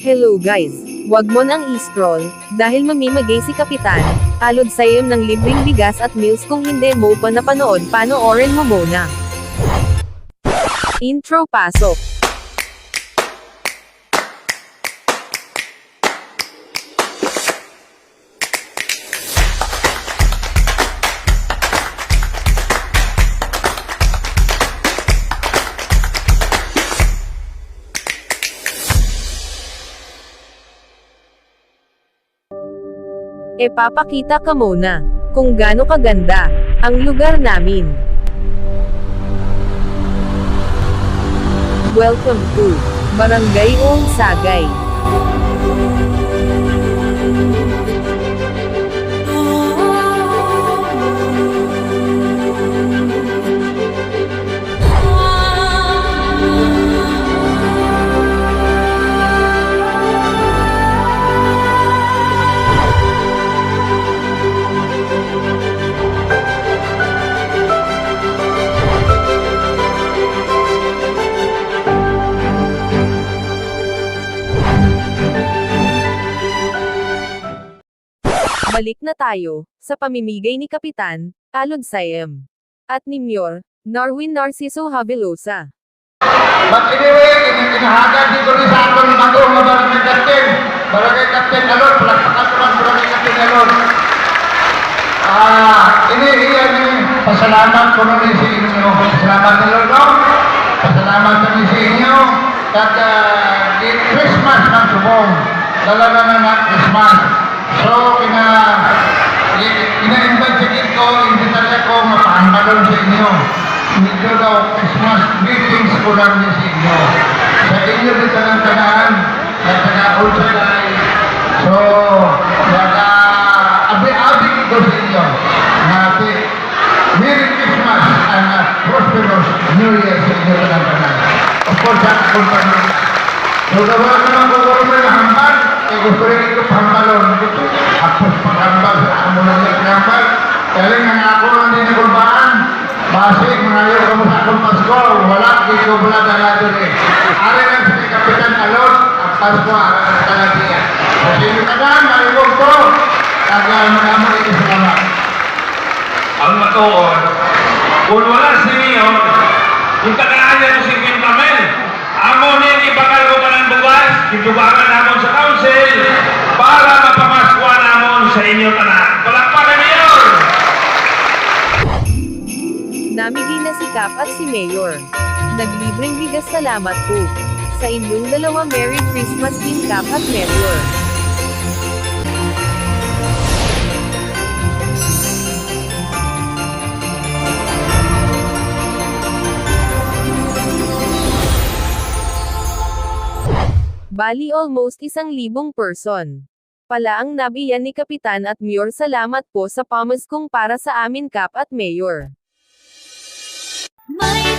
Hello guys! Huwag mo nang i-scroll, dahil mamimigay si Kapitan, alod sa iyo ng libreng bigas at meals kung hindi mo pa napanood panoorin mo muna. Intro pasok. Epapakita ka muna kung gaano kaganda ang lugar namin. Welcome to Barangay Ong Sagay. Balik na tayo sa pamimigay ni Kapitan Alod Sayem at ni Mayor Narwin Narciso Habilosa. But anyway, in- inahagad dito rin sa aton bagong nga barangay captain. Barangay captain ko lang barangay captain Alon. Ah, ini iya ni pasalamat ko rin sa inyo. Pasalamat ni Lord, no? Pasalamat kami sa inyo. At uh, Christmas ng subong. Talaga na na Christmas. So, kina ina-invite sa ko, invitarya ko, mapahambalon sa inyo. Medyo daw Christmas greetings ko lang din sa inyo. Sa inyo din tagang tagaan, na taga-ulsa tayo. So, naga abi-abi ko sa inyo. Natin, Merry Christmas and a prosperous New Year sa inyo tagang tagaan. Of course, sa akong panood. So, gawa ko ng guguro mo yung hambal, eh gusto rin ito pahambalon. Gusto, apos paghambal sa amo na yung hambal. Kaya nga ako lang din nagurbaan. Basig, mangayo ka mo sa akong Pasko, wala, dito wala talaga eh. Ari lang sa Kapitan Alon, ang Pasko, ari lang talaga yan. Kasi yung tagaan, maribog ko. Tagal mo naman ito salamat. ang matuon, kung wala si Mion, yung tagaan niya si Quintamel, amo niya ibakal ko ng bugas, itubangan Namigay na si Kap at si Mayor. Naglibreng bigas salamat po. Sa inyong dalawa Merry Christmas Team Kap at Mayor. Bali almost isang libong person. Pala ang nabiyan ni Kapitan at Mayor salamat po sa pamaskong para sa amin Kap at Mayor. My